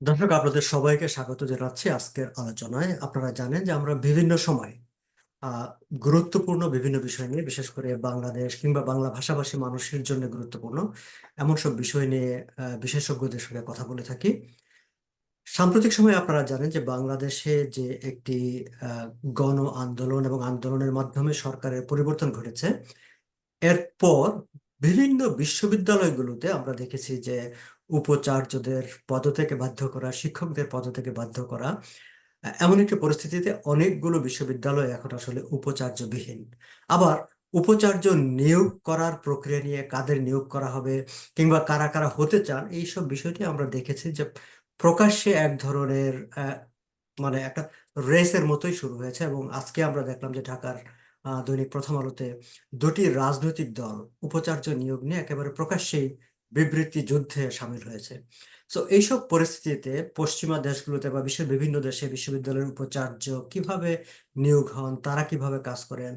দর্শক, আপনাদের সবাইকে স্বাগত জানাচ্ছি আজকের আলোচনায়। আপনারা জানেন যে আমরা বিভিন্ন সময় গুরুত্বপূর্ণ বিভিন্ন বিষয় নিয়ে, বিশেষ করে বাংলাদেশ কিংবা বাংলা ভাষাভাষী মানুষের জন্য গুরুত্বপূর্ণ এমন সব বিষয় নিয়ে বিশেষজ্ঞদের সঙ্গে কথা বলে থাকি। সাম্প্রতিক সময়ে আপনারা জানেন যে বাংলাদেশে যে একটি গণ আন্দোলন এবং আন্দোলনের মাধ্যমে সরকারের পরিবর্তন ঘটেছে, এরপর বিভিন্ন বিশ্ববিদ্যালয়গুলোতে আমরা দেখেছি যে উপাচার্যদের থেকে বাধ্য করা, শিক্ষকদের পদ থেকে বাধ্য করা, এমন একটি পরিস্থিতিতে অনেকগুলো বিশ্ববিদ্যালয় এখন আসলে উপাচার্যবিহীন। আবার উপাচার্য নিয়োগ করার প্রক্রিয়া নিয়ে কাদের নিয়োগ করা হবে কিংবা কারা কারা হতে চান, এইসব বিষয়টি আমরা দেখেছি যে প্রকাশ্যে এক ধরনের মানে একটা রেসের মতোই শুরু হয়েছে এবং আজকে আমরা দেখলাম যে ঢাকার দৈনিক প্রথম আলোতে দুটি রাজনৈতিক দল উপাচার্য নিয়োগ নিয়ে একেবারে প্রকাশ্যেই বিবৃতি যুদ্ধে সামিল হয়েছে। তো এইসব পরিস্থিতিতে পশ্চিমা দেশগুলোতে বা বিশ্বের বিভিন্ন দেশে বিশ্ববিদ্যালয়ের উপাচার্য কীভাবে নিয়োগ হন, তারা কীভাবে কাজ করেন,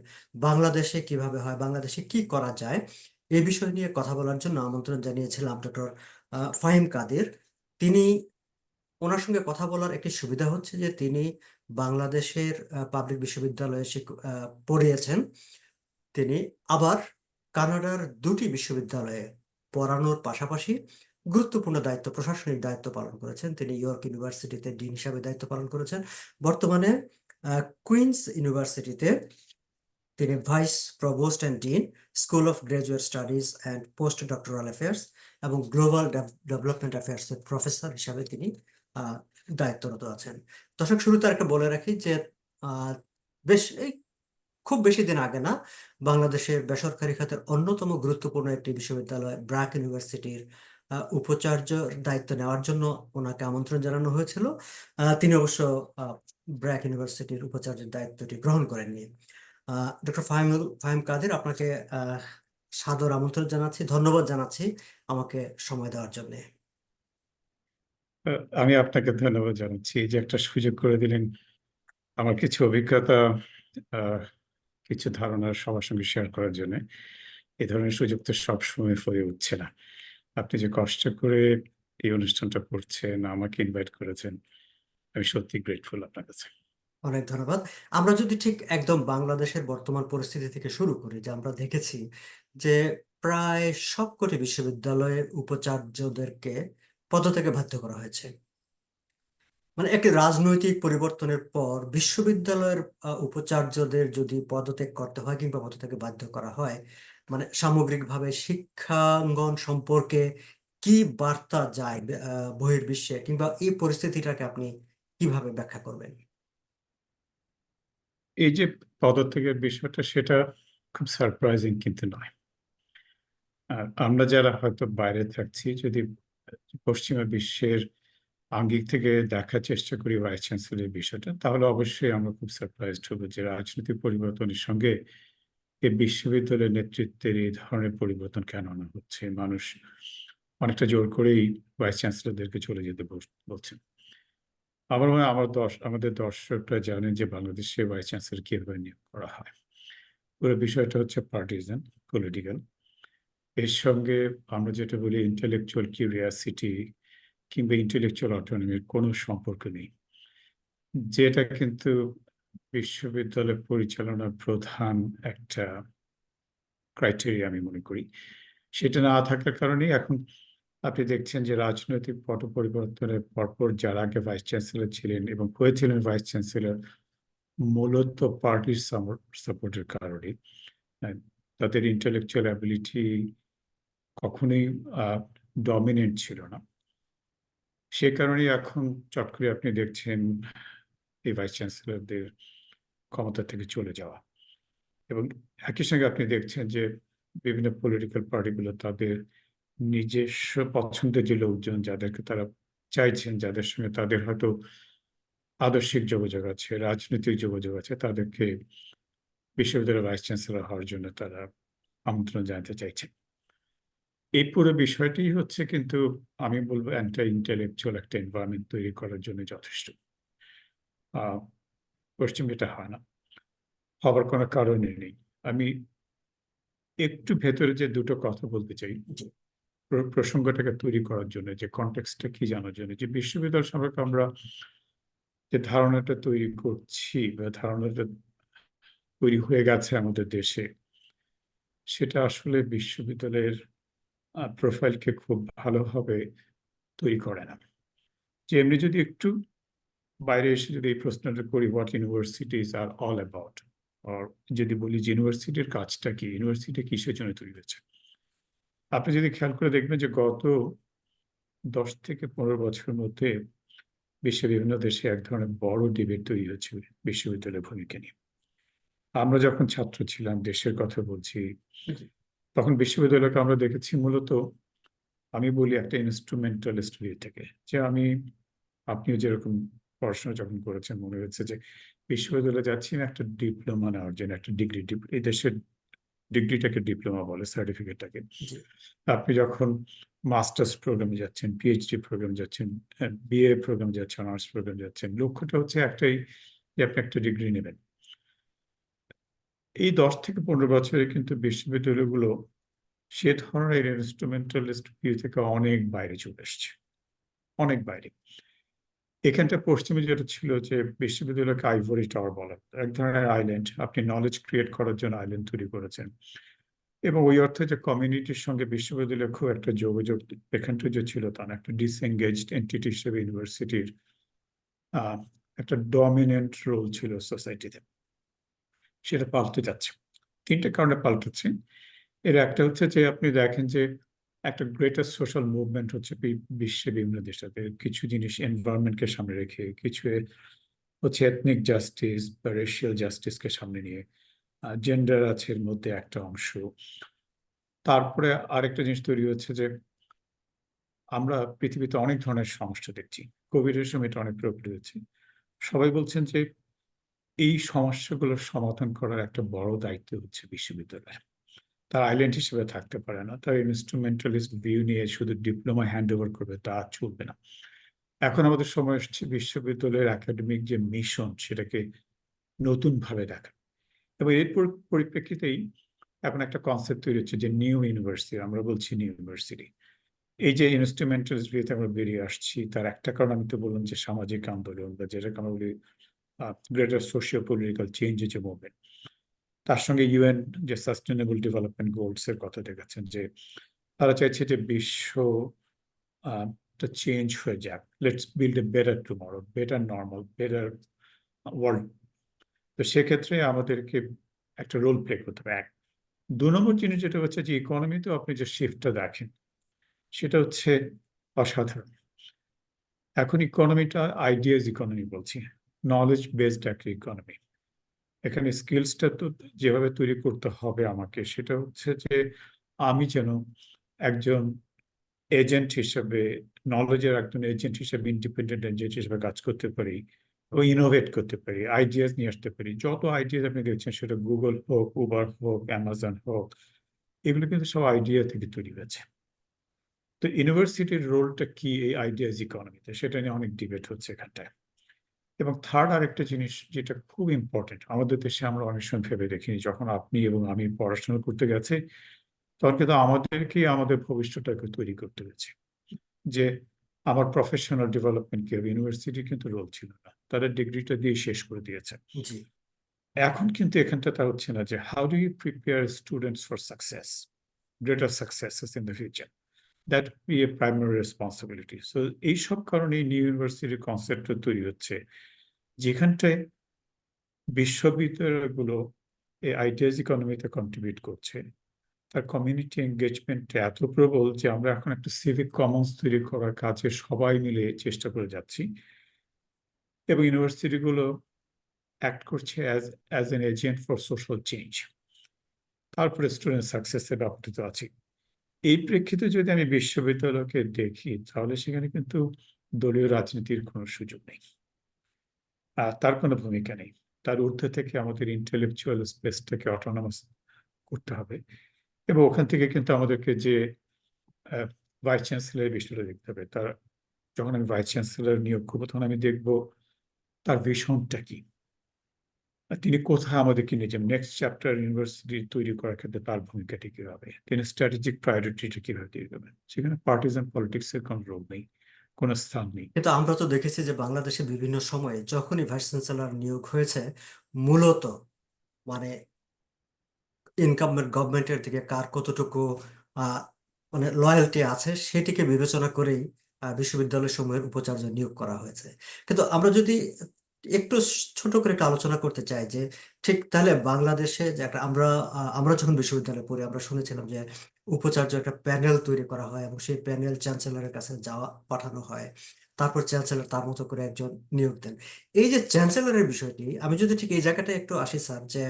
বাংলাদেশে কীভাবে হয়, বাংলাদেশে কি করা যায় এই বিষয় নিয়ে কথা বলার জন্য আমন্ত্রণ জানিয়েছিলাম ডক্টর ফাহিম কাদের। তিনি ওনার সঙ্গে কথা বলার একটি সুবিধা হচ্ছে যে তিনি বাংলাদেশের পাবলিক বিশ্ববিদ্যালয়ে পড়িয়েছেন। তিনি আবার কানাডার দুটি বিশ্ববিদ্যালয়ে পড়ানোর পাশাপাশি গুরুত্বপূর্ণ দায়িত্ব, প্রশাসনিক দায়িত্ব পালন করেছেন। তিনি ইয়র্ক ইউনিভার্সিটিতে ডিন হিসাবে দায়িত্ব পালন করেছেন। বর্তমানে কুইন্স ইউনিভার্সিটিতে তিনি vice provost and dean school of graduate studies and postdoctoral affairs এবং গ্লোবাল ডেভেলপমেন্ট অ্যাফেয়ার্স এর প্রফেসর হিসাবে তিনি দায়িত্বরত আছেন। দর্শক, শুরুতে একটা বলে রাখি যে বেশ, এই খুব বেশি দিন আগে না, বাংলাদেশের বেসরকারি খাতের অন্যতম গুরুত্বপূর্ণ একটি বিশ্ববিদ্যালয় ব্র্যাক ইউনিভার্সিটির উপাচার্য দায়িত্ব নেওয়ার জন্য ওনাকে আমন্ত্রণ জানানো হয়েছিল। তিনি অবশ্য ব্র্যাক ইউনিভার্সিটির উপাচার্যের দায়িত্বটি গ্রহণ করেননি। ডক্টর ফাহিমুল, ফাহিম কাদের আপনাকে সাদর আমন্ত্রণ জানাচ্ছি, ধন্যবাদ জানাচ্ছি আমাকে সময় দেওয়ার জন্য। আমি আপনাকে ধন্যবাদ জানাচ্ছি যে একটা সুযোগ করে দিলেন। আমার কিছু অভিজ্ঞতা কিছু ধারণা সবার সঙ্গে শেয়ার করার জন্য। এই ধরনের সুযোগ তো সবসময় হয়ে উঠছে না। আপনি যে কষ্ট করে এই অনুষ্ঠানটা করছেন, আমাকে ইনভাইট করেছেন, আমি সত্যি গ্রেটফুল আপনার কাছে। অনেক ধন্যবাদ। আমরা যদি ঠিক একদম বাংলাদেশের বর্তমান পরিস্থিতি থেকে শুরু করি, যে আমরা দেখেছি যে প্রায় সবকটি বিশ্ববিদ্যালয়ের উপাচার্যদেরকে পদত্যাগে বাধ্য করা হয়েছে। মানে একটি রাজনৈতিক পরিবর্তনের পর বিশ্ববিদ্যালয়ের উপাচার্যদের যদি পদত্যাগ করতে হয় কিংবা পদত্যাগে বাধ্য করা হয় মানে সামগ্রিকভাবে শিক্ষাঙ্গন সম্পর্কে কি বার্তা যায় বহির্বিশ্বে কিংবা এই পরিস্থিতিটাকে আপনি কীভাবে ব্যাখ্যা করবেন? এই যে পদত্যাগের বিষয়টা সেটা খুব সারপ্রাইজিং কিন্তু নয়। আমরা যারা হয়তো বাইরে থাকছি, যদি পশ্চিমা বিশ্বের আঙ্গিক থেকে দেখার চেষ্টা করি ভাইস চ্যান্সেলরের বিষয়টা, তাহলে অবশ্যই আমরা খুব সারপ্রাইজড হব যে রাজনৈতিক পরিবর্তনের সঙ্গে এই বিশ্ববিদ্যালয়ের নেতৃত্বের এই ধরনের পরিবর্তন কেন আনা হচ্ছে? মানুষ অনেকটা জোর করেই ভাইস চ্যান্সেলরদেরকে চলে যেতে বলছেন। আমার মনে হয় আমার দর্শ, আমাদের দর্শকরা জানেন যে বাংলাদেশে ভাইস চ্যান্সেলর কীভাবে নিয়োগ করা হয়। পুরো বিষয়টা হচ্ছে পার্টিজান পলিটিক্যাল এর সঙ্গে আমরা যেটা বলি ইন্টেলেকচুয়াল কিউরিয়াসিটি কিংবা ইন্টেলেকচুয়াল অটোনমির কোনো সম্পর্ক নেই। যেটা কিন্তু বিশ্ববিদ্যালয় পরিচালনার প্রধান একটা ক্রাইটেরিয়া আমি মনে করি। সেটা না থাকার কারণে এখন আপনি দেখছেন যে রাজনৈতিক পট পরিবর্তনের পরপর যারা আগে ভাইস চ্যান্সেলর ছিলেন এবং হয়েছিলেন ভাইস চ্যান্সেলর মূলত পার্টির সাপোর্টের কারণে আহ, তাদের ইন্টেলেকচুয়াল অ্যাবিলিটি কখনোই ডমিনেন্ট ছিল না। সে কারণে এখন চট করে আপনি দেখছেন এই ভাইস চ্যান্সেলরদের ক্ষমতা থেকে চলে যাওয়া। এবং একই সঙ্গে আপনি দেখছেন যে বিভিন্ন পলিটিক্যাল পার্টিগুলো তাদের নিজস্ব পছন্দের যে লোকজন যাদেরকে তারা চাইছেন, যাদের সঙ্গে তাদের হয়তো আদর্শিক যোগাযোগ আছে, রাজনৈতিক যোগাযোগ আছে, তাদেরকে বিশ্ববিদ্যালয়ের ভাইস চ্যান্সেলর হওয়ার জন্য তারা আমন্ত্রণ জানাতে চাইছেন। এই পুরো বিষয়টি হচ্ছে কিন্তু আমি বলব অ্যান্টি ইন্টেলেকচুয়াল একটা এনভায়রনমেন্ট তৈরি করার জন্য যথেষ্ট পশ্চিম এটা হয় না হবার কোনো কারণই নেই আমি একটু ভেতরে যে দুটো কথা বলতে চাই। প্রসঙ্গটাকে তৈরি করার জন্য যে কনটেক্সটটা কি জানার জন্য যে বিশ্ববিদ্যালয় সম্পর্কে আমরা যে ধারণাটা তৈরি করছি বা ধারণাটা তৈরি হয়ে গেছে আমাদের দেশে সেটা আসলে বিশ্ববিদ্যালয়ের প্রোফাইলকে খুব ভালোভাবে তৈরি করে না। যে এমনি যদি একটু বাইরে এসে যদি এই প্রশ্নটা করি what universities are all about আর যদি বলি, যে ইউনিভার্সিটির কাজটা কি? ইউনিভার্সিটি কিসের জন্য তৈরি হয়েছে? আপনি যদি খেয়াল করে দেখবেন যে গত দশ থেকে পনেরো বছরের মধ্যে বিশ্বের বিভিন্ন দেশে এক ধরনের বড় ডিবেট তৈরি হয়েছে বিশ্ববিদ্যালয়ের ভূমিকা নিয়ে। আমরা যখন ছাত্র ছিলাম, দেশের কথা বলছি। তখন বিশ্ববিদ্যালয়কে আমরা দেখেছি মূলত আমি বলি একটা ইনস্ট্রুমেন্টালিস্ট ভিউ থেকে যে আমি আপনিও যেরকম পড়াশোনা যখন করেছেন মনে হচ্ছে যে বিশ্ববিদ্যালয়ে যাচ্ছি না একটা ডিপ্লোমা নেওয়ার জন্য একটা ডিগ্রি এই দেশের ডিগ্রিটাকে ডিপ্লোমা বলে সার্টিফিকেটটাকে আপনি যখন মাস্টার্স প্রোগ্রামে যাচ্ছেন পিএইচডি প্রোগ্রাম যাচ্ছেন বিএ প্রোগ্রাম যাচ্ছেন অনার্স প্রোগ্রাম যাচ্ছেন লক্ষ্যটা হচ্ছে একটাই যে আপনি একটা ডিগ্রি নেবেন। এই দশ থেকে পনেরো বছরে কিন্তু বিশ্ববিদ্যালয়গুলো সে ধরনের ইনস্ট্রুমেন্টালিস্ট ভিউ থেকে অনেক বাইরে চলে এসছে। অনেক বাইরে। এখানটা পশ্চিমে যেটা ছিল যে বিশ্ববিদ্যালয়কে আইভরি টাওয়ার বলা। এক ধরনের আইল্যান্ড আপনি নলেজ ক্রিয়েট করার জন্য আইল্যান্ড তৈরি করেছেন। এবং ওই অর্থে যে কমিউনিটির সঙ্গে বিশ্ববিদ্যালয় খুব একটা যোগাযোগ এখানটা যে ছিল তা না। একটা ডিসএঙ্গেজড এন্টিটি হিসেবে ইউনিভার্সিটির একটা ডমিনেন্ট রোল ছিল সোসাইটিতে সেটা পাল্টে যাচ্ছে। তিনটে কারণে পাল্টাচ্ছে এর একটা হচ্ছে যে, আপনি দেখেন যে, একটা গ্রেটার সোশ্যাল মুভমেন্ট হচ্ছে বিশ্বে বিভিন্ন দেশটাতে। কিছু জিনিস এনভায়রনমেন্টকে সামনে রেখে, কিছু হচ্ছে এথনিক জাস্টিস বা রেশিয়াল জাস্টিসকে সামনে নিয়ে জেন্ডার আছে এর মধ্যে একটা অংশ। তারপরে আরেকটা জিনিস তৈরি হচ্ছে যে, আমরা পৃথিবীতে অনেক ধরনের সমস্যা দেখছি। কোভিডের সময় এটা অনেক প্রকট হয়েছে। সবাই বলছেন যে এই সমস্যাগুলোর সমাধান করার একটা বড় দায়িত্ব হচ্ছে বিশ্ববিদ্যালয়। তার আইল্যান্ড হিসেবে থাকতে পারে না। তার ইনস্ট্রুমেন্টালিস্ট ভিউ নিয়ে শুধু ডিপ্লোমা হ্যান্ড ওভার করবে তা চলবে না। এখন আমাদের সময় এসছে বিশ্ববিদ্যালয়ের একাডেমিক যে মিশন সেটাকে নতুনভাবে দেখা। এবং এরপর পরিপ্রেক্ষিতেই এখন একটা কনসেপ্ট তৈরি হচ্ছে যে নিউ ইউনিভার্সিটি আমরা বলছি নিউ ইউনিভার্সিটি এই যে ইনস্ট্রুমেন্টালিস্ট ভিউতে আমরা বেরিয়ে আসছি, তার একটা কারণ আমি তো বললাম যে সামাজিক আন্দোলন বা যেটাকে আমরা বলি গ্রেটার সোশিও পলিটিক্যাল চেঞ্জ যে মুভমেন্ট তার সঙ্গে ইউএন যে সাস্টেনেবল ডেভেলপমেন্ট গোলস এর কথা দেখাচ্ছেন যে তারা চাইছে যে বিশ্ব চেঞ্জ হয়ে যাক। Let's build a better tomorrow better normal better world তো সেক্ষেত্রে আমাদেরকে একটা রোল প্লে করতে হবে। এক, দু নম্বর জিনিস যেটা হচ্ছে যে ইকোনমিতেও আপনি যে শিফটটা দেখেন, সেটা হচ্ছে অসাধারণ। এখন ইকোনমিটা আইডিয়াস ইকোনমি বলছি। নলেজ বেসড একটা ইকোনমি এখানে স্কিলসটা তো যেভাবে তৈরি করতে হবে আমাকে, সেটা হচ্ছে যে আমি যেন একজন এজেন্ট হিসেবে নলেজের একজন এজেন্ট হিসেবে ইন্ডিপেন্ডেন্ট এজেন্ট হিসেবে কাজ করতে পারি ও ইনোভেট করতে পারি আইডিয়াস নিয়ে আসতে পারি। যত আইডিয়াস আপনি দেখছেন, সেটা গুগল হোক উবার হোক অ্যামাজন হোক, এগুলো কিন্তু সব আইডিয়া থেকে তৈরি হয়েছে। তো ইউনিভার্সিটির রোলটা কি এই আইডিয়াস ইকোনমিতে সেটা নিয়ে অনেক ডিবেট হচ্ছে এখানটায়। এবং থার্ড আরেকটা জিনিস যেটা খুব ইম্পর্টেন্ট আমাদের দেশে আমরা অনেক সময় ভেবে দেখিনি যখন আপনি এবং আমি পড়াশোনা করতে গেছে তখন কিন্তু আমাদেরকেই আমাদের ভবিষ্যৎটাকে তৈরি করতে হয়েছে। যে আমার প্রফেশনাল ডেভেলপমেন্ট কি হবে ইউনিভার্সিটি কিন্তু রোল ছিল না তারা ডিগ্রিটা দিয়ে শেষ করে দিয়েছে। এখন কিন্তু এখানটা তা হচ্ছে না যে how do you prepare students for success greater success in the future that be a primary responsibility so এইসব কারণে নিউ ইউনিভার্সিটির কনসেপ্টটা তৈরি হচ্ছে, যেখানটায় বিশ্ববিদ্যালয়গুলো এই আইডিয়াস ইকোনমিতে কন্ট্রিবিউট করছে। তার কমিউনিটি এঙ্গেজমেন্ট এত প্রবল যে আমরা এখন একটা সিভিক কমন্স তৈরি করার কাজে সবাই মিলে চেষ্টা করে যাচ্ছি। এবং ইউনিভার্সিটিগুলো অ্যাক্ট করছে as as an agent for social change তারপরে স্টুডেন্ট সাকসেসের ব্যাপারটা তো আছে। এই প্রেক্ষিতে যদি আমি বিশ্ববিদ্যালয়কে দেখি, তাহলে সেখানে কিন্তু দলীয় রাজনীতির কোনো সুযোগ নেই। আর তার কোনো ভূমিকা নেই। তার ঊর্ধ্বে থেকে আমাদের ইন্টেলেকচুয়াল স্পেসটাকে অটোনমাস করতে হবে এবং ওখান থেকে কিন্তু আমাদেরকে যে ভাইস চ্যান্সেলরের বিষয়টা দেখতে হবে। তার, যখন আমি ভাইস চ্যান্সেলর নিয়োগ করব, তখন আমি দেখব তার ভিশনটা কি? তিনি কোথায় আমাদেরকে নিয়ে যাবেন? নেক্সট চ্যাপ্টার ইউনিভার্সিটি তৈরি করার ক্ষেত্রে তার ভূমিকাটি কি হবে তিনি স্ট্র্যাটেজিক প্রায়োরিটিটা কীভাবে তৈরি করবেন? সেখানে পার্টিজান পলিটিক্সের কোনো রোল নেই, কোনো স্থান নেই। কিন্তু আমরা তো দেখেছি যে বাংলাদেশে বিভিন্ন সময়ে যখনই ভাইস চ্যান্সেলর নিয়োগ হয়েছে, মূলত মানে ইনকামেন্ট গভর্নমেন্টের দিকে কার কতটুকু মানে লয়্যালটি আছে সেটিকে বিবেচনা করেই বিশ্ববিদ্যালয় সমূহের উপাচার্য নিয়োগ করা হয়েছে। কিন্তু আমরা যদি একটু ছোট করে একটা আলোচনা করতে চাই যে ঠিক তাহলে বাংলাদেশে যে একটা আমরা আমরা যখন বিশ্ববিদ্যালয়ে পড়ি আমরা শুনেছিলাম যে উপাচার্য একটা প্যানেল তৈরি করা হয় এবং সেই প্যানেল চ্যান্সেলরের কাছে যাওয়া পাঠানো হয়। তারপর চ্যান্সেলর তার মতো করে একজন নিয়োগ দেন। এই যে চ্যান্সেলরের বিষয়টি আমি যদি ঠিক এই জায়গাটা একটু আসি স্যার যে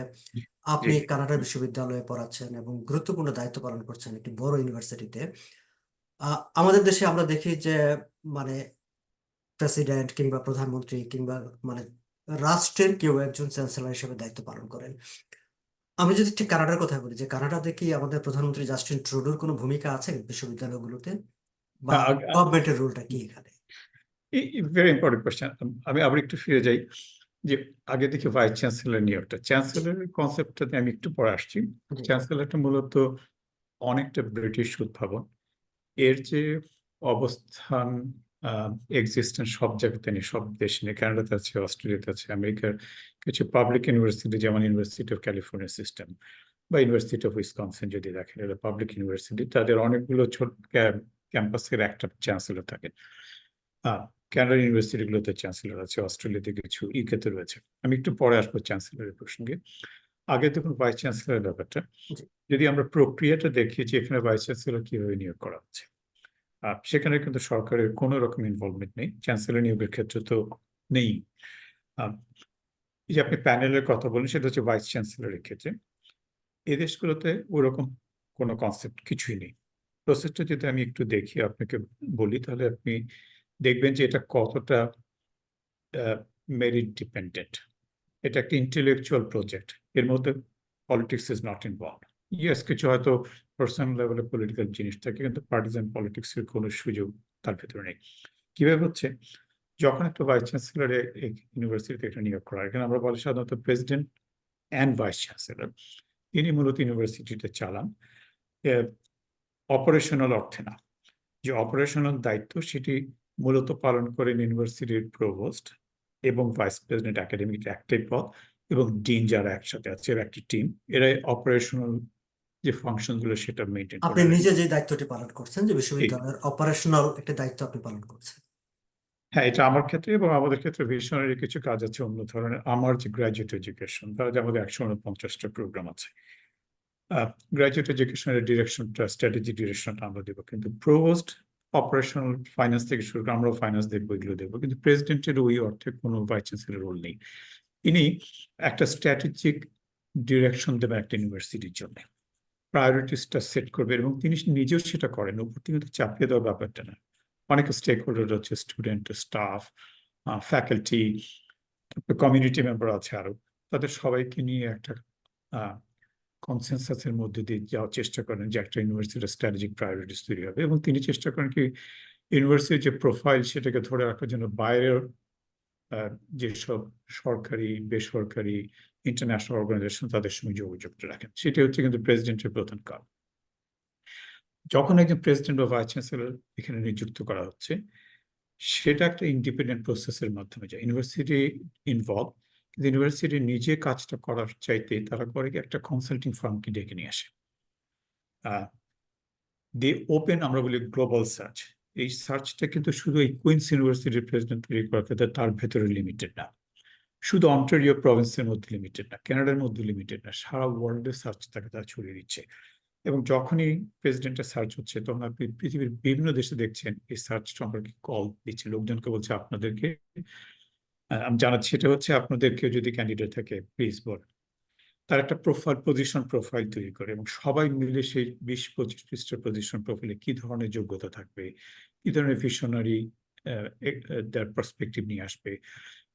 আপনি কানাডা বিশ্ববিদ্যালয়ে পড়াচ্ছেন এবং গুরুত্বপূর্ণ দায়িত্ব পালন করছেন একটি বড় ইউনিভার্সিটিতে আহ, আমাদের দেশে আমরা দেখি যে মানে প্রেসিডেন্ট কিংবা প্রধানমন্ত্রী কিংবা মানে রাষ্ট্রের কেউ একজন চ্যান্সেলর হিসেবে দায়িত্ব পালন করেন। আমি যদি ঠিক কানাডার কথা বলি যে কানাডাতে কি আমাদের প্রধানমন্ত্রী জাস্টিন ট্রুডোর কোনো ভূমিকা আছে বিশ্ববিদ্যালয়গুলোতে? বা গভর্নমেন্টের রোলটা কি এখানে? ভেরি ইম্পর্টেন্ট কোয়েশ্চেন আমি আবার একটু ফিরে যাই যে আগে দেখি ভাইস চ্যান্সেলর নিয়োগটা। চ্যান্সেলরের কনসেপ্টটাতে আমি একটু পরে আসছি। চ্যান্সেলরটা মূলত অনেকটা ব্রিটিশ উদ্ভাবন। এর যে অবস্থান এক্সিস্টেন্স সব জায়গাতে নেই সব দেশে নেই। কানাডাতে আছে অস্ট্রেলিয়াতে আছে আমেরিকার কিছু পাবলিক ইউনিভার্সিটি যেমন ইউনিভার্সিটি অফ ক্যালিফোর্নিয়া সিস্টেম বা ইউনিভার্সিটি অফ উইসকনসিন যদি দেখেন এটা পাবলিক ইউনিভার্সিটি তাদের অনেকগুলো ছোট ক্যাম্পাসের একটা চ্যান্সেলর থাকে কানাডা ইউনিভার্সিটিগুলোতে চ্যান্সেলর আছে অস্ট্রেলিয়াতে কিছু ইউকেতে রয়েছে। আমি একটু পরে আসব চ্যান্সেলরের প্রসঙ্গে। আগে দেখুন ভাইস চ্যান্সেলরের ব্যাপারটা। যদি আমরা প্রক্রিয়াটা দেখি যে এখানে ভাইস চ্যান্সেলর কীভাবে নিয়োগ করা হচ্ছে। সেখানে কিন্তু সরকারের কোনো রকম ইনভলভমেন্ট নেই। চ্যান্সেলর নিয়োগের ক্ষেত্রে তো নেই। যে আপনি প্যানেলের কথা বলেন সেটা হচ্ছে ভাইস চ্যান্সেলরের ক্ষেত্রে। এই দেশগুলোতে ওরকম কোনো কনসেপ্ট কিছুই নেই। প্রসেসটা যদি আমি একটু দেখি, আপনাকে বলি, তাহলে আপনি দেখবেন যে এটা কতটা মেরিট ডিপেন্ডেন্ট এটা একটা ইন্টেলেকচুয়াল প্রজেক্ট এর মধ্যে politics is not involve yes কিছু হয়তো পার্সোনাল লেভেলে পলিটিক্যাল জিনিস থাকে কিন্তু পার্টিজান পলিটিক্সের কোনো সুযোগ তার ভেতরে নেই। কীভাবে হচ্ছে? যখন একটা ভাইস চ্যান্সেলর ইউনিভার্সিটিতে একটা নিয়োগ করা এখানে আমরা বলি সাধারণত প্রেসিডেন্ট অ্যান্ড ভাইস চ্যান্সেলর তিনি মূলত ইউনিভার্সিটিতে চালান। অপারেশনাল অর্থে না। যে অপারেশনাল দায়িত্ব সেটি মূলত পালন করেন ইউনিভার্সিটির প্রভোস্ট এবং ভাইস প্রেসিডেন্ট একাডেমিক একটাই পদ এবং ডিন যারা একসাথে আছে একটি টিম এরাই অপারেশনাল যে ফাংশনগুলো সেটা মেনটেন আপনি নিজে যে দায়িত্বটি পালন করছেন যে বিশ্ববিদ্যালয়ের অপারেশনাল একটা দায়িত্ব আপনি পালন করছেন। হ্যাঁ এটা আমার ক্ষেত্রে এবং আমাদের ক্ষেত্রে ভিশনারি কিছু কাজ আছে অন্য ধরনের। আমার যে গ্রাজুয়েট এডুকেশন তারা যে আমাদের একশো উনপঞ্চাশটা প্রোগ্রাম আছে। গ্রাজুয়েট এডুকেশনের ডিরেকশনটা স্ট্র্যাটেজি ডিরেকশনটা আমরা দেবো। কিন্তু প্রোভোস্ট অপারেশনাল ফাইন্যান্স থেকে শুরু করে আমরাও ফাইন্যান্স দেখব এগুলো দেখব। কিন্তু প্রেসিডেন্টের ওই অর্থে কোনো ভাইস চ্যান্সেলর রোল নেই। ইনি একটা স্ট্র্যাটেজিক ডিরেকশন দেবেন একটা ইউনিভার্সিটির জন্য। প্রায়োরিটিসটা সেট করবে এবং তিনি নিজেও সেটা করেন। উপর থেকে চাপিয়ে দেওয়ার ব্যাপারটা না। অনেক স্টেক হোল্ডার হচ্ছে student staff faculty community member আছে আরও তাদের সবাইকে নিয়ে একটা কনসেনসাসের মধ্যে দিয়ে যাওয়ার চেষ্টা করেন যে একটা ইউনিভার্সিটির স্ট্র্যাটেজিক প্রায়োরিটিস তৈরি হবে এবং তিনি চেষ্টা করেন কি ইউনিভার্সিটির যে প্রোফাইল সেটাকে ধরে রাখার জন্য বাইরের যেসব সরকারি, বেসরকারি ইন্টারন্যাশনাল অর্গানাইজেশন তাদের সঙ্গে যোগাযোগটা রাখেন। সেটা হচ্ছে কিন্তু প্রেসিডেন্টের প্রধান কাজ যখন একজন প্রেসিডেন্ট বা ভাইস চ্যান্সেলর এখানে নিযুক্ত করা হচ্ছে, সেটা একটা ইন্ডিপেন্ডেন্ট প্রসেসের মাধ্যমে যায়। ইউনিভার্সিটি ইনভলভ কিন্তু ইউনিভার্সিটি নিজে কাজটা করার চাইতে তারা করে একটা কনসাল্টিং ফার্মকে ডেকে নিয়ে আসে। দে ওপেন আমরা বলি গ্লোবাল সার্চ এই সার্চটা কিন্তু শুধু এই কুইন্স ইউনিভার্সিটির প্রেসিডেন্ট তৈরি করার ক্ষেত্রে তার ভেতরে লিমিটেড না। শুধু অন্টারিও প্রভিন্সের মধ্যে লিমিটেড না, কানাডার মধ্যে লিমিটেড না, সারা ওয়ার্ল্ডের সার্চ তাকে তারা ছড়িয়ে দিচ্ছে। এবং যখনই প্রেসিডেন্টের সার্চ হচ্ছে, তখন আপনি পৃথিবীর বিভিন্ন দেশে দেখছেন, এই সার্চ সম্পর্কে কল দিচ্ছে। লোকজনকে বলছে, আপনাদেরকে আমি জানাচ্ছি, সেটা হচ্ছে আপনাদের কেউ যদি ক্যান্ডিডেট থাকে প্লিজ বল তার একটা প্রোফাইল পজিশন প্রোফাইল তৈরি করে এবং সবাই মিলে সেই বিশ, পঁচিশ পৃষ্ঠার পজিশন প্রোফাইলে কি ধরনের যোগ্যতা থাকবে, কি ধরনের ভিশনারি তার পার্সপেক্টিভ নিয়ে আসবে।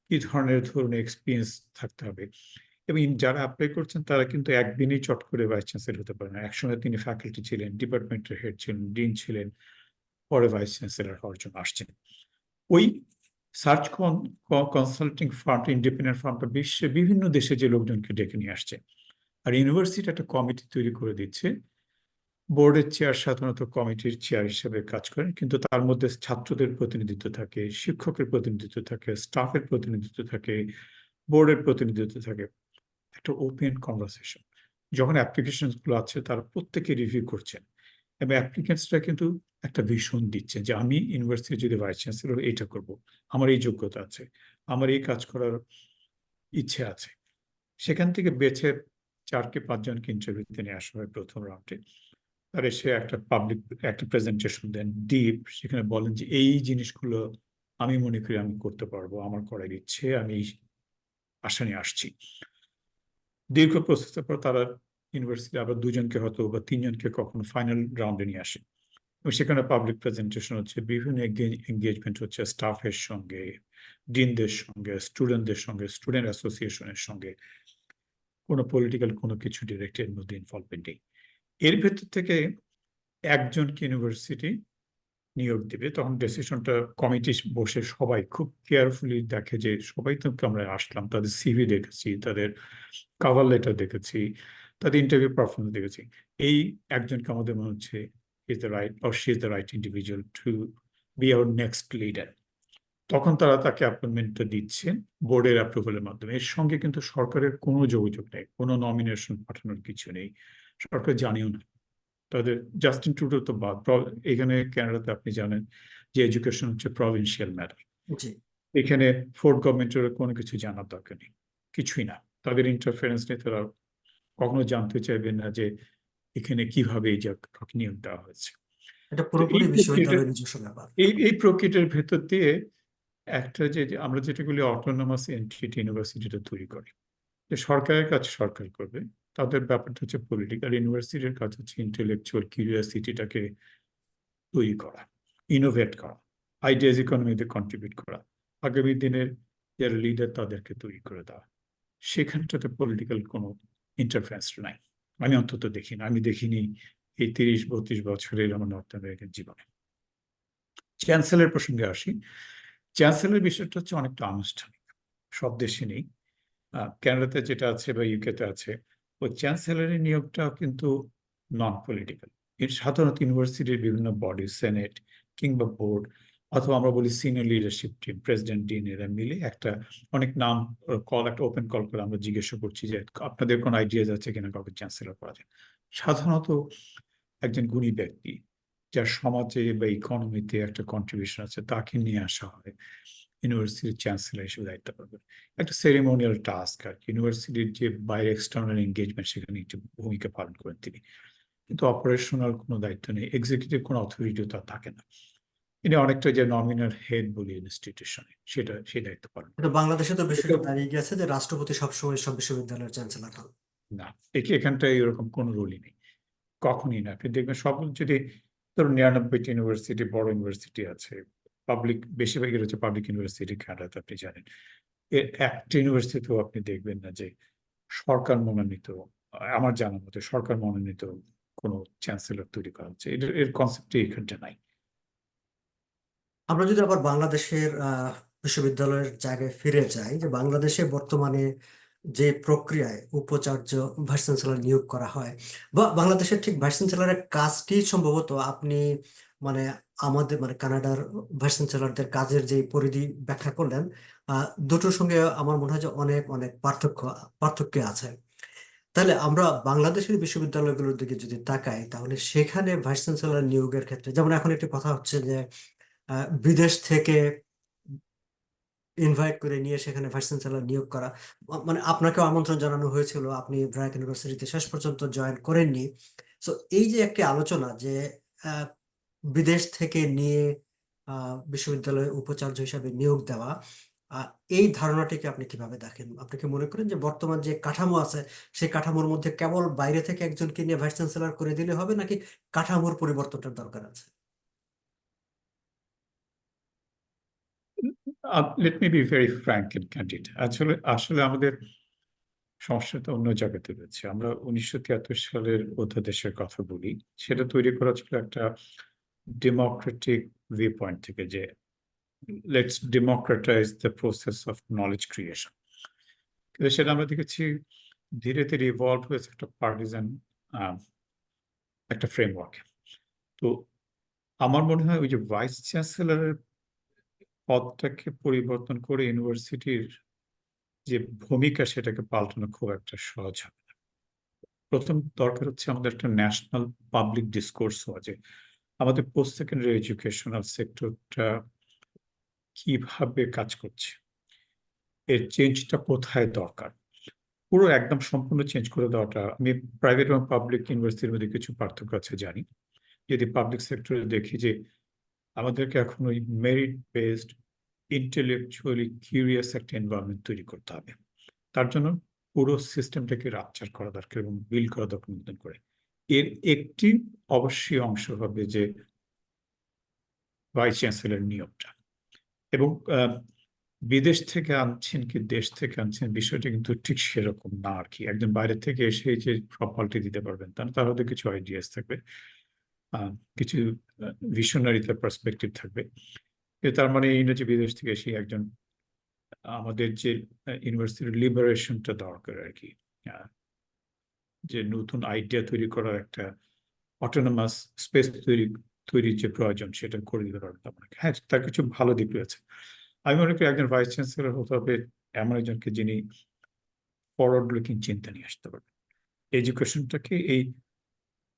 কি ধরনের ধরুন এক্সপিরিয়েন্স থাকতে হবে? এবং যারা অ্যাপ্লাই করছেন, তারা কিন্তু একদিনই চট করে ভাইস চ্যান্সেলর হতে পারে না। একসময় তিনি ফ্যাকাল্টি ছিলেন ডিপার্টমেন্টের হেড ছিলেন ডিন ছিলেন, পরে ভাইস চ্যান্সেলর হওয়ার জন্য আসছেন। ওই সার্চ কনসাল্টিং ফার্ম ইন্ডিপেন্ডেন্ট ফার্মটা বিশ্বে বিভিন্ন দেশে যে লোকজনকে ডেকে নিয়ে আসছে। আর ইউনিভার্সিটি একটা কমিটি তৈরি করে দিচ্ছে। বোর্ডের চেয়ার সাধারণত কমিটির চেয়ার হিসেবে কাজ করেন কিন্তু তার মধ্যে ছাত্রদের প্রতিনিধিত্ব থাকে, শিক্ষকের প্রতিনিধিত্ব থাকে স্টাফের প্রতিনিধিত্ব থাকে বোর্ডের প্রতিনিধিত্ব থাকে। একটা ওপেন কনভারসেশন যখন অ্যাপ্লিকেশনগুলো আছে, তারা প্রত্যেকে রিভিউ করছেন। এবং অ্যাপ্লিকেন্টসরা কিন্তু একটা ভিশন দিচ্ছে যে, আমি ইউনিভার্সিটি যদি ভাইস চ্যান্সেলর এইটা করব। আমার এই যোগ্যতা আছে। আমার এই কাজ করার ইচ্ছে আছে। সেখান থেকে বেছে চারকে পাঁচজনকে ইন্টারভিউতে নিয়ে আসা হয় প্রথম রাউন্ডে আর এসে একটা পাবলিক একটা প্রেজেন্টেশন দেন। ডিপ সেখানে বলেন যে, এই জিনিসগুলো আমি মনে করি আমি করতে পারব, আমার করার ইচ্ছে, আমি আশা নিয়ে আসছি। দীর্ঘ প্রসেসের পর তারা ইউনিভার্সিটি আবার দুজনকে হয়তো বা তিনজনকে কখনো ফাইনাল রাউন্ডে নিয়ে আসে। এবং সেখানে পাবলিক প্রেজেন্টেশন হচ্ছে, বিভিন্ন এঙ্গেজমেন্ট হচ্ছে স্টাফের সঙ্গে ডিনদের সঙ্গে স্টুডেন্টদের সঙ্গে স্টুডেন্ট অ্যাসোসিয়েশনের সঙ্গে। কোনো পলিটিক্যাল কোনো কিছু ডিরেক্ট এর মধ্যে ইনভলভমেন্ট নেই। এর ভেতর থেকে একজনকে ইউনিভার্সিটি নিয়োগ দিবে। তখন ডিসিশনটা কমিটি বসে সবাই খুব কেয়ারফুলি দেখে যে সবাই তো আমরা আসলাম, তাদের সিভি দেখেছি, তাদের কাভার লেটার দেখেছি, তাদের ইন্টারভিউ পারফরমেন্স দেখেছি। এই একজনকে আমাদের মনে হচ্ছে is the right or she is the right individual to be our next leader তখন তারা তাকে অ্যাপয়েন্টমেন্টটা দিচ্ছেন বোর্ডের অ্যাপ্রুভালের মাধ্যমে। এর সঙ্গে কিন্তু সরকারের কোনো যোগাযোগ নেই, কোনো নমিনেশন পাঠানোর কিছু নেই। সরকার জানিও না। তাদের জাস্টিন ট্রুডো তো বাদ এখানে কানাডাতে আপনি জানেন যে এডুকেশন হচ্ছে প্রভিন্সিয়াল ম্যাটার এখানে ফোর্থ গভর্নমেন্টের কোনো কিছু জানার দরকার নেই কিছুই না। তাদের ইন্টারফারেন্স নিয়ে তারা কখনো জানতে চাইবেন না যে এখানে কীভাবে এই জায়গাকে নিয়োগ দেওয়া হয়েছে। এই এই ভেতর দিয়ে একটা যে যে আমরা যেটা বলি অটোনমাস এন্টিটি ইউনিভার্সিটিটা তৈরি করি। যে সরকারের কাজ সরকার করবে। তাদের ব্যাপারটা হচ্ছে পলিটিক্যাল ইউনিভার্সিটির কাজ হচ্ছে ইন্টেলেকচুয়াল কিউরিয়াসিটিটাকে তৈরি করা ইনোভেট করা আইডিয়াস ইকোনমিতে কন্ট্রিবিউট করা আগামী দিনের যারা লিডার তাদেরকে তৈরি করে দেওয়া। সেখানটাতে পলিটিক্যাল কোনো ইন্টারফারেন্স নাই। আমি অন্তত দেখি না আমি দেখিনি এই তিরিশ বত্রিশ বছরের আমার নর্থ আমেরিকান জীবনে। চ্যান্সেলের প্রসঙ্গে আসি। চ্যান্সেলের বিষয়টা হচ্ছে অনেকটা আনুষ্ঠানিক সব দেশে নেই। আহ, কানাডাতে যেটা আছে বা ইউকেতে আছে ওই চ্যান্সেলরের নিয়োগটাও কিন্তু নন পলিটিক্যাল এর সাধারণত ইউনিভার্সিটির বিভিন্ন বডি সেনেট কিংবা বোর্ড অথবা আমরা বলি senior leadership team president dean এরা মিলে একটা অনেক নাম কল একটা ওপেন কল করে আমরা জিজ্ঞাসা করছি যে, আপনাদের কোনো আইডিয়াস আছে কিনা কাউকে চ্যান্সেলর করা যায়? সাধারণত একজন গুণী ব্যক্তি যার সমাজে বা ইকোনমিতে একটা কন্ট্রিবিউশন আছে, তাকে নিয়ে আসা হয়। ইউনিভার্সিটির চ্যান্সেলর হিসেবে দায়িত্ব পালন একটা সেরিমোনিয়াল টাস্ক আর ইউনিভার্সিটির যে বাইরে এক্সটার্নাল এঙ্গেজমেন্ট সেখানে একটু ভূমিকা পালন করেন তিনি। কিন্তু অপারেশনাল কোনো দায়িত্ব নেই। এক্সিকিউটিভ কোনো অথরিটিও তার থাকে না। তিনি অনেকটা যে নমিনাল হেড বলি ইনস্টিটিউশনে সেটা সেই দায়িত্ব পালন বাংলাদেশে তো বিষয়টা দাঁড়িয়ে গেছে যে রাষ্ট্রপতি সবসময় সব বিশ্ববিদ্যালয়ের চ্যান্সেলর হন। না একে এখানটায় এরকম কোনো রোলই নেই। কখনই না। আপনি দেখবেন সব যদি ধরুন নিরানব্বইটি ইউনিভার্সিটি বড় ইউনিভার্সিটি আছে পাবলিক বেশিরভাগই হচ্ছে পাবলিক ইউনিভার্সিটি কানাডাতে আপনি জানেন। এর একটা ইউনিভার্সিটিতেও আপনি দেখবেন না যে সরকার মনোনীত, আমার জানা মতে সরকার মনোনীত কোনো চ্যান্সেলর তৈরি করা হচ্ছে। এর এর কনসেপ্টই এখানটা নাই। আমরা যদি আবার বাংলাদেশের বিশ্ববিদ্যালয়ের জায়গায় ফিরে যাই, যে বাংলাদেশে বর্তমানে যে প্রক্রিয়ায় উপাচার্য ভাইস চ্যান্সেলর নিয়োগ করা হয়, বা বাংলাদেশের ঠিক ভাইস চ্যান্সেলরের কাজটি সম্ভবত আপনি মানে আমাদের মানে কানাডার ভাইস চ্যান্সেলরদের কাজের যে পরিধি ব্যাখ্যা করলেন দুটোর সঙ্গে আমার মনে হয় যে অনেক অনেক পার্থক্য পার্থক্য আছে। তাহলে আমরা বাংলাদেশের বিশ্ববিদ্যালয়গুলোর দিকে যদি তাকাই, তাহলে সেখানে ভাইস চ্যান্সেলর নিয়োগের ক্ষেত্রে, যেমন এখন একটি কথা হচ্ছে যে বিদেশ থেকে ইনভাইট করে নিয়ে সেখানে ভাইস চ্যান্সেলর নিয়োগ করা মানে আপনাকেও আমন্ত্রণ জানানো হয়েছিল, আপনি ব্র্যাক ইউনিভার্সিটিতে শেষ পর্যন্ত জয়েন করেননি। সো এই যে একটি আলোচনা যে বিদেশ থেকে নিয়ে বিশ্ববিদ্যালয়ে উপাচার্য হিসাবে নিয়োগ দেওয়া এই ধারণাটিকে আপনি কীভাবে দেখেন? আপনি কি মনে করেন যে বর্তমান যে কাঠামো আছে, সেই কাঠামোর মধ্যে কেবল বাইরে থেকে একজনকে নিয়ে ভাইস চ্যান্সেলর করে দিলে হবে নাকি কাঠামোর পরিবর্তনটার দরকার আছে? Let me be very frank candid আসলে আসলে আমাদের সমস্যাটা অন্য জায়গাতে রয়েছে। আমরা উনিশশো তিয়াত্তর সালের অধ্যাদেশের কথা বলি। সেটা তৈরি করা ছিল একটা ভিউ পয়েন্ট থেকে যে let's democratize the process of knowledge creation কিন্তু সেটা আমরা দেখেছি ধীরে ধীরে ইভলভ হয়েছে একটা পার্টিজান একটা ফ্রেমওয়ার্কে তো আমার মনে হয় ওই যে ভাইস চ্যান্সেলরের পদটাকে পরিবর্তন করে ইউনিভার্সিটির যে ভূমিকা সেটাকে পাল্টানো খুব একটা সহজ হবে প্রথম দরকার হচ্ছে আমাদের একটা ন্যাশনাল পাবলিক ডিসকোর্স হওয়া যে আমাদের পোস্ট সেকেন্ডারি এডুকেশনাল সেক্টরটা কীভাবে কাজ করছে? এর চেঞ্জটা কোথায় দরকার? পুরো একদম সম্পূর্ণ চেঞ্জ করে দেওয়াটা, আমি প্রাইভেট এবং পাবলিক ইউনিভার্সিটির মধ্যে কিছু পার্থক্য আছে জানি। যদি পাবলিক সেক্টরে দেখি যে আমাদেরকে এখন ওই মেরিট বেসড ইন্টেলেকচুয়ালি কিউরিয়াস একটা এনভায়রনমেন্ট তৈরি করতে হবে। তার জন্য পুরো সিস্টেমটাকে রাপচার করা দরকার এবং বিল্ড করা দরকার করে। এর একটি অবশ্যই অংশ হবে যে ভাইস চ্যান্সেলর নিয়োগটা। এবং বিদেশ থেকে আনছেন কি দেশ থেকে আনছেন বিষয়টা কিন্তু ঠিক সেরকম না আর কি। একজন বাইরে থেকে এসে যে সব দিতে পারবেন তার তার হয়তো কিছু আইডিয়াস থাকবে কিছু ভিশনারি তার পার্সপেক্টিভ থাকবে। তার মানে এই না যে বিদেশ থেকে এসে একজন আমাদের যে ইউনিভার্সিটির লিবারেশনটা দরকার আর কি। যে নতুন আইডিয়া তৈরি করার একটা অটোনোমাস স্পেস তৈরি, তৈরির যে প্রয়োজন, সেটা করে দিতে পারবে আপনাকে। হ্যাঁ তার কিছু ভালো দিক রয়েছে। আমি মনে করি একজন ভাইস চ্যান্সেলর হতে হবে এমন একজনকে যিনি ফরওয়ার্ড লুকিং চিন্তা নিয়ে আসতে পারবেন এডুকেশনটাকে এই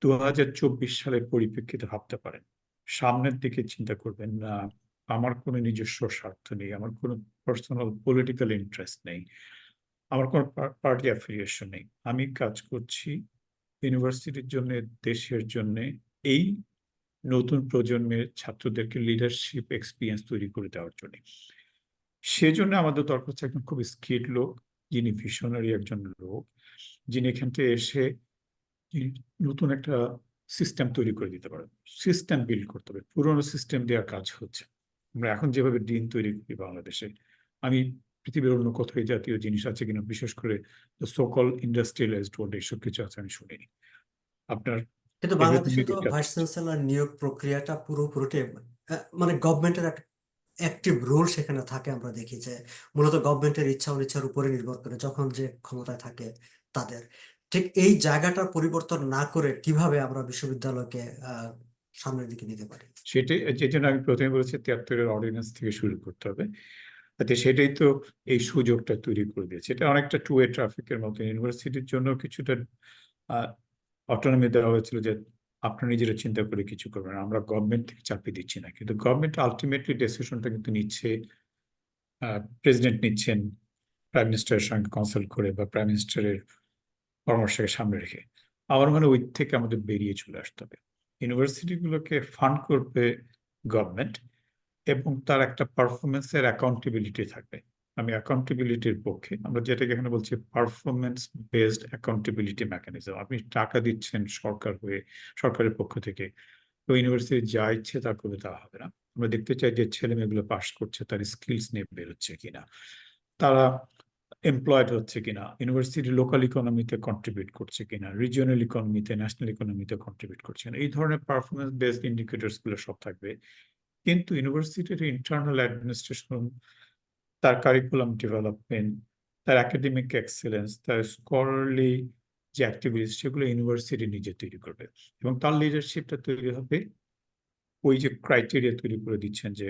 দু হাজার চব্বিশ সালের পরিপ্রেক্ষিতে ভাবতে পারেন। সামনের দিকে চিন্তা করবেন, না, আমার কোনো নিজস্ব স্বার্থ নেই, আমার কোনো পার্সোনাল পলিটিক্যাল ইন্টারেস্ট নেই আমার কোনো পার্টি অ্যাফিলিয়েশন নেই। আমি কাজ করছি ইউনিভার্সিটির জন্য, দেশের জন্য। এই নতুন প্রজন্মের ছাত্রদেরকে লিডারশিপ এক্সপিরিয়েন্স তৈরি করে দেওয়ার জন্য। সেজন্য আমাদের দরকার হচ্ছে একজন খুব স্কিড লোক, যিনি ভিশনারি একজন লোক, যিনি এখান থেকে এসে নতুন একটা সিস্টেম তৈরি করে দিতে পারেন। সিস্টেম বিল্ড করতে হবে। পুরোনো সিস্টেম দেওয়ার কাজ হচ্ছে। আমরা এখন যেভাবে দিন তৈরি করি বাংলাদেশে, আমি পৃথিবীর অন্য কোথাও এই জাতীয় জিনিস আছে কিনা বিশেষ করে সোকল ইন্ডাস্ট্রিয়ালাইজড ওয়ার্ল্ড এইসব কিছু আছে আমি শুনিনি। আপনার কিন্তু বাংলাদেশে তো ভাইস। চ্যান্সেলর নিয়োগ প্রক্রিয়াটা পুরোপুরিটাই মানে গভর্নমেন্টের একটা অ্যাক্টিভ রোল সেখানে থাকে আমরা দেখি যে মূলত গভর্নমেন্টের ইচ্ছা অনিচ্ছার উপরে নির্ভর করে যখন যে ক্ষমতায় থাকে তাদের। ঠিক এই জায়গাটার পরিবর্তন না করে কীভাবে আমরা বিশ্ববিদ্যালয়কে সামনের দিকে নিতে পারি? সেটাই যে জন্য আমি প্রথমে বলেছি তিয়াত্তরের অর্ডিন্যান্স থেকে শুরু করতে হবে। তাতে সেটাই তো এই সুযোগটা তৈরি করে দিয়েছে। এটা অনেকটা টু ওয়ে ট্রাফিকের মতো ইউনিভার্সিটির জন্য কিছুটা অটোনমি দেওয়া হয়েছিল যে আপনারা নিজেরা চিন্তা করে কিছু করবেন। আমরা গভর্নমেন্ট থেকে চাপিয়ে দিচ্ছি না। কিন্তু গভর্নমেন্ট আলটিমেটলি ডিসিশনটা কিন্তু নিচ্ছে প্রেসিডেন্ট নিচ্ছেন প্রাইম মিনিস্টারের সঙ্গে কনসাল্ট করে বা প্রাইম মিনিস্টারের পরামর্শকে সামনে রেখে। আমার মনে ওই থেকে আমাদের বেরিয়ে চলে আসতে হবে। ইউনিভার্সিটিগুলোকে ফান্ড করবে গভর্নমেন্ট এবং তার একটা পারফরমেন্সের অ্যাকাউন্টেবিলিটি থাকবে আমি অ্যাকাউন্টেবিলিটির পক্ষে, আমরা যেটাকে এখানে বলছি পারফরমেন্স বেসড অ্যাকাউন্টেবিলিটি মেকানিজম আপনি টাকা দিচ্ছেন সরকার হয়ে, সরকারের পক্ষ থেকে। তো ইউনিভার্সিটি যা ইচ্ছে তা করবে তা হবে না। আমরা দেখতে চাই যে ছেলে মেয়েগুলো পাস করছে, তার স্কিলস নিয়ে বেরোচ্ছে কিনা। তারা এমপ্লয়েড হচ্ছে কিনা। ইউনিভার্সিটি লোকাল ইকোনমিতে কন্ট্রিবিউট করছে কিনা। রিজিওনাল ইকোনমিতে ন্যাশনাল ইকোনমিতে কন্ট্রিবিউট করছে কিনা। এই ধরনের পারফরমেন্স বেসড ইন্ডিকেটরসগুলো সব থাকবে। কিন্তু ইউনিভার্সিটির ইন্টারনাল অ্যাডমিনিস্ট্রেশন তার কারিকুলাম ডেভেলপমেন্ট তার একাডেমিক এক্সেলেন্স তার স্কলারলি যে অ্যাক্টিভিটিস সেগুলো ইউনিভার্সিটি নিজে তৈরি করবে। এবং তার লিডারশিপটা তৈরি হবে ওই যে ক্রাইটেরিয়া তৈরি করে দিচ্ছেন যে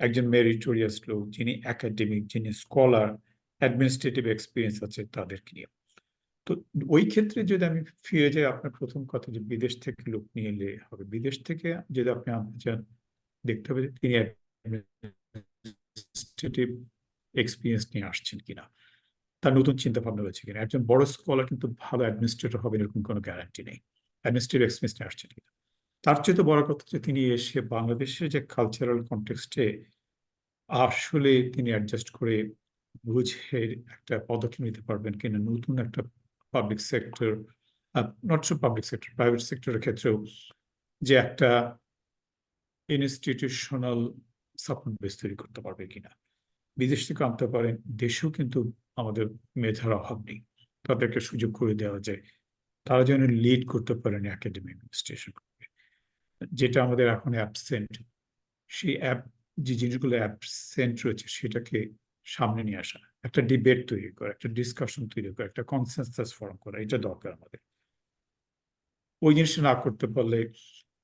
একজন মেরিটোরিয়াস লোক যিনি একাডেমিক যিনি স্কলার অ্যাডমিনিস্ট্রেটিভ এক্সপিরিয়েন্স আছে তাদেরকে নিয়ে। তো ওই ক্ষেত্রে যদি আমি ফিরে যাই আপনার প্রথম কথা যে বিদেশ থেকে লোক নিয়ে এলে হবে। বিদেশ থেকে যদি আপনি আনতে দেখতে হবে যে তিনি এক্সপিরিয়েন্স নিয়ে আসছেন কিনা, তার নতুন চিন্তা ভাবনা রয়েছে কিনা। একজন বড় স্কলার কিন্তু ভালো অ্যাডমিনিস্ট্রেটর হবে এরকম কোনো গ্যারান্টি নেই। অ্যাডমিনিস্ট্রেটিভ এক্সপিরিয়েন্স নিয়ে আসছেন কিনা। তার চেয়ে তো বড় কথা যে তিনি এসে বাংলাদেশের যে কালচারাল কনটেক্সটে আসলে তিনি অ্যাডজাস্ট করে বুঝে একটা পদক্ষেপ নিতে পারবেন কিনা, নতুন একটা public sector not so public sector private সেক্টরের ক্ষেত্রেও যে একটা ইনস্টিটিউশনাল সাপোর্ট বেস তৈরি করতে পারবে কিনা। বিদেশ থেকে আনতে পারেন, দেশেও কিন্তু আমাদের মেধার অভাব নেই। তাদেরকে সুযোগ করে দেওয়া যায়। তারা যেন লিড করতে পারেন একাডেমিক অ্যাডমিনিস্ট্রেশন যেটা আমাদের এখন অ্যাবসেন্ট সেই অ্যাপ যে জিনিসগুলো অ্যাবসেন্ট রয়েছে, সেটাকে সামনে নিয়ে আসা, একটা ডিবেট তৈরি করা, একটা ডিসকাশন তৈরি করা, একটা কনসেনসাস ফর্ম করা, এটা দরকার আমাদের। ওই জিনিসটা না করতে পারলে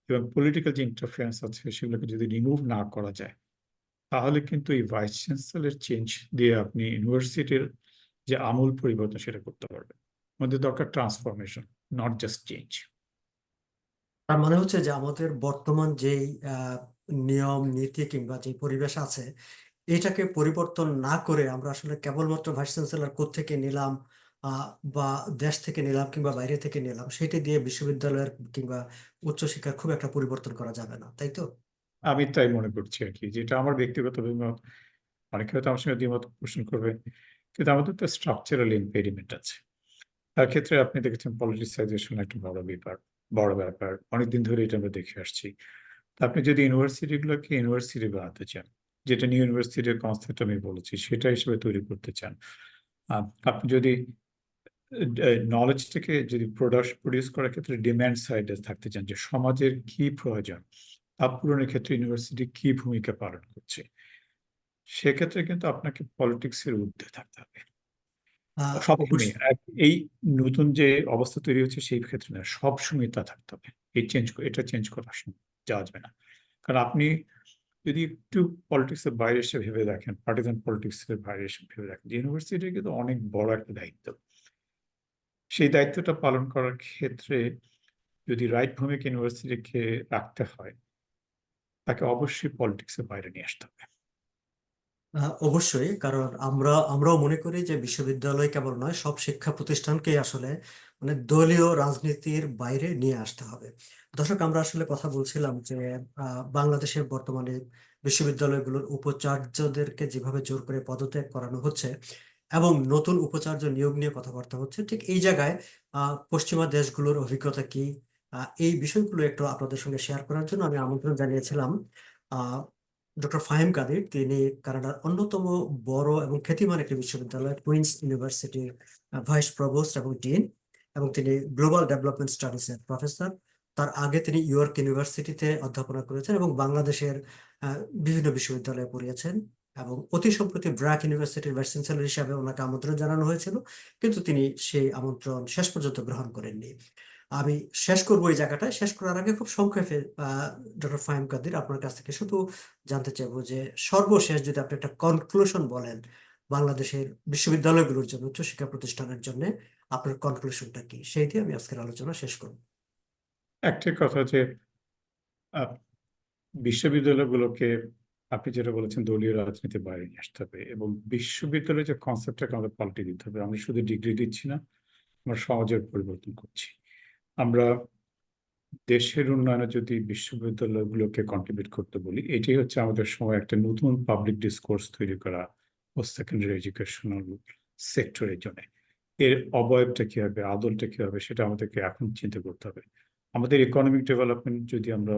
এবং পলিটিক্যাল যে ইন্টারফারেন্স আছে সেগুলোকে যদি রিমুভ না করা যায়, তাহলে কিন্তু এই ভাইস চ্যান্সেলর চেঞ্জ দিয়ে আপনি ইউনিভার্সিটির যে আমূল পরিবর্তন সেটা করতে পারবেন। আমাদের দরকার ট্রান্সফরমেশন নট জাস্ট চেঞ্জ তার মানে হচ্ছে যে আমাদের বর্তমান যেই নিয়ম, নীতি কিংবা যে পরিবেশ আছে এটাকে পরিবর্তন না করে আমরা আসলে কেবলমাত্র ভাইস চ্যান্সেলর কোত্থেকে নিলাম বা দেশ থেকে নিলাম কিংবা বাইরে থেকে নিলাম, সেটা দিয়ে বিশ্ববিদ্যালয়ের কিংবা উচ্চশিক্ষার খুব একটা পরিবর্তন করা যাবে না, তাই তো? আমি তাই মনে করছি আর কি, যেটা আমার ব্যক্তিগত অভিমত, অনেকে হয়তো আমার সঙ্গে দ্বিমত পোষণ করবে, কিন্তু আমাদের তো স্ট্রাকচারাল ইম্পেডিমেন্ট আছে। তার ক্ষেত্রে আপনি দেখেছেন পলিটিসাইজেশন একটা বড় ব্যাপার বড় ব্যাপার, অনেকদিন ধরে এটা আমরা দেখে আসছি। আপনি যদি ইউনিভার্সিটিগুলোকে ইউনিভার্সিটি বানাতে চান যেটা নিউ ইউনিভার্সিটির কনসেপ্ট আমি বলেছি সেটা হিসেবে তৈরি করতে চান। আপনি যদি নলেজটাকে যদি প্রোডাক্ট প্রডিউস করার ক্ষেত্রে ডিম্যান্ড সাইডে থাকতে চান যে সমাজের কি প্রয়োজন তা পূরণের ক্ষেত্রে ইউনিভার্সিটি কি ভূমিকা পালন করছে সেক্ষেত্রে কিন্তু আপনাকে পলিটিক্সের ঊর্ধ্বে থাকতে হবে। সবসময় এই নতুন যে অবস্থা তৈরি হচ্ছে সেই ক্ষেত্রে না সবসময় তা থাকতে হবে। এই চেঞ্জ এটা চেঞ্জ করার সময় যাওয়া যাবে না। কারণ আপনি যদি একটু পলিটিক্সের বাইরে এসে ভেবে দেখেন পার্টিজান পলিটিক্সের বাইরে এসে ভেবে দেখেন ইউনিভার্সিটি কিন্তু অনেক বড় একটা দায়িত্ব। সেই দায়িত্বটা পালন করার ক্ষেত্রে যদি রাইট ভূমিকা ইউনিভার্সিটিকে রাখতে হয়, তাকে অবশ্যই পলিটিক্সের বাইরে নিয়ে আসতে হবে। অবশ্যই, কারণ আমরা, আমরাও মনে করি যে বিশ্ববিদ্যালয় কেবল নয়, সব শিক্ষা প্রতিষ্ঠানকেই আসলে মানে দলীয় রাজনীতির বাইরে নিয়ে আসতে হবে। দর্শক, আমরা আসলে কথা বলছিলাম যে বাংলাদেশের বর্তমানে বিশ্ববিদ্যালয়গুলোর উপাচার্যদেরকে যেভাবে জোর করে পদত্যাগ করানো হচ্ছে এবং নতুন উপাচার্য নিয়োগ নিয়ে কথাবার্তা হচ্ছে, ঠিক এই জায়গায় পশ্চিমা দেশগুলোর অভিজ্ঞতা কি? এই বিষয়গুলো একটু আপনাদের সঙ্গে শেয়ার করার জন্য আমি আমন্ত্রণ জানিয়েছিলাম। ডক্টর ফাহিম কাদির তিনি কানাডার অন্যতম বড় এবং খ্যাতিমান একটি বিশ্ববিদ্যালয় কুইন্স ইউনিভার্সিটির ভাইস প্রভোস্ট এবং ডিন এবং তিনি গ্লোবাল ডেভেলপমেন্ট স্টাডিজ এর প্রফেসর তার আগে তিনি ইয়র্ক ইউনিভার্সিটিতে অধ্যাপনা করেছেন এবং বাংলাদেশের বিভিন্ন বিশ্ববিদ্যালয়ে পড়িয়েছেন এবং অতি সম্প্রতি ব্র্যাক ইউনিভার্সিটির ভাইস চ্যান্সেলর হিসাবে ওনাকে আমন্ত্রণ জানানো হয়েছিল, কিন্তু তিনি সেই আমন্ত্রণ শেষ পর্যন্ত গ্রহণ করেননি। আমি শেষ করব এই জায়গাটায়। শেষ করার আগে খুব সংক্ষেপে ডক্টর ফাহিম কাদির আপনার কাছ থেকে শুধু জানতে চাইব যে, সর্বশেষ যদি আপনি একটা কনক্লুশন বলেন বাংলাদেশের বিশ্ববিদ্যালয়গুলোর জন্য, উচ্চশিক্ষা প্রতিষ্ঠানের জন্য, আপনার কনক্লুশনটা কি? সেই দিয়ে আমি আজকের আলোচনা শেষ করব। একটাই কথা যে বিশ্ববিদ্যালয়গুলোকে আপনি যেটা বলেছেন, দলীয় রাজনীতির বাইরে নিয়ে আসতে হবে এবং বিশ্ববিদ্যালয়ের যে কনসেপ্টটাকে আমাদের পাল্টে দিতে হবে। আমরা শুধু ডিগ্রি দিচ্ছি না, আমরা সমাজের পরিবর্তন করছি। আমরা দেশের উন্নয়নে যদি বিশ্ববিদ্যালয়গুলোকে কন্ট্রিবিউট করতে বলি, এটাই হচ্ছে আমাদের সময় একটা নতুন পাবলিক ডিসকোর্স তৈরি করা পোস্ট সেকেন্ডারি এডুকেশনাল সেক্টরের জন্য। এর অবয়বটা কি হবে, আদলটা কী হবে, সেটা আমাদেরকে এখন চিন্তা করতে হবে। আমাদের ইকোনমিক ডেভেলপমেন্ট যদি আমরা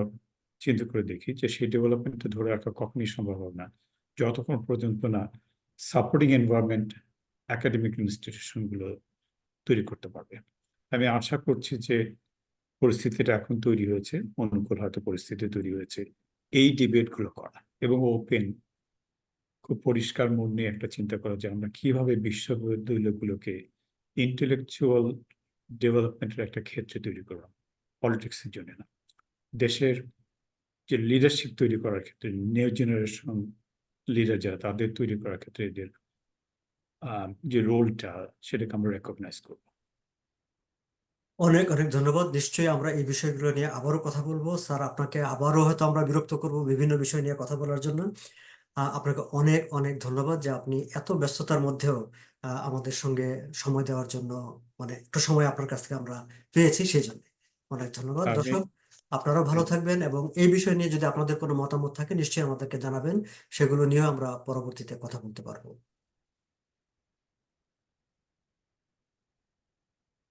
চিন্তা করে দেখি যে সেই ডেভেলপমেন্টটা ধরে রাখা কখনই সম্ভব হবে না। যতক্ষণ পর্যন্ত না সাপোর্টিং এনভায়রনমেন্ট একাডেমিক ইনস্টিটিউশনগুলো তৈরি করতে পারবে। আমি আশা করছি যে পরিস্থিতিটা এখন তৈরি হয়েছে, অনুকূল হয়তো পরিস্থিতি তৈরি হয়েছে। এই ডিবেটগুলো করা এবং ওপেন খুব পরিষ্কার মন নিয়ে একটা চিন্তা করা যে আমরা কীভাবে বিশ্ববিদ্যালয়গুলোকে ইন্টেলেকচুয়াল ডেভেলপমেন্টের একটা ক্ষেত্রে তৈরি করলাম। পলিটিক্সের জন্য না। দেশের যে লিডারশিপ তৈরি করার ক্ষেত্রে নিউ জেনারেশন লিডার যারা, তাদের তৈরি করার ক্ষেত্রে এদের যে রোলটা সেটাকে আমরা রেকগনাইজ করব। অনেক অনেক ধন্যবাদ। নিশ্চয়ই আমরা এই বিষয়গুলো নিয়ে আবারও কথা বলব। স্যার আপনাকে আবারও হয়তো আমরা বিরক্ত করব বিভিন্ন বিষয় নিয়ে কথা বলার জন্য। আপনাকে অনেক অনেক ধন্যবাদ যে আপনি এত ব্যস্ততার মধ্যেও আহ, আমাদের সঙ্গে সময় দেওয়ার জন্য মানে একটু সময় আপনার কাছ থেকে আমরা পেয়েছি সেই জন্য। অনেক ধন্যবাদ। দর্শক আপনারাও ভালো থাকবেন এবং এই বিষয় নিয়ে যদি আপনাদের কোনো মতামত থাকে নিশ্চয়ই আমাদেরকে জানাবেন। সেগুলো নিয়েও আমরা পরবর্তীতে কথা বলতে পারব।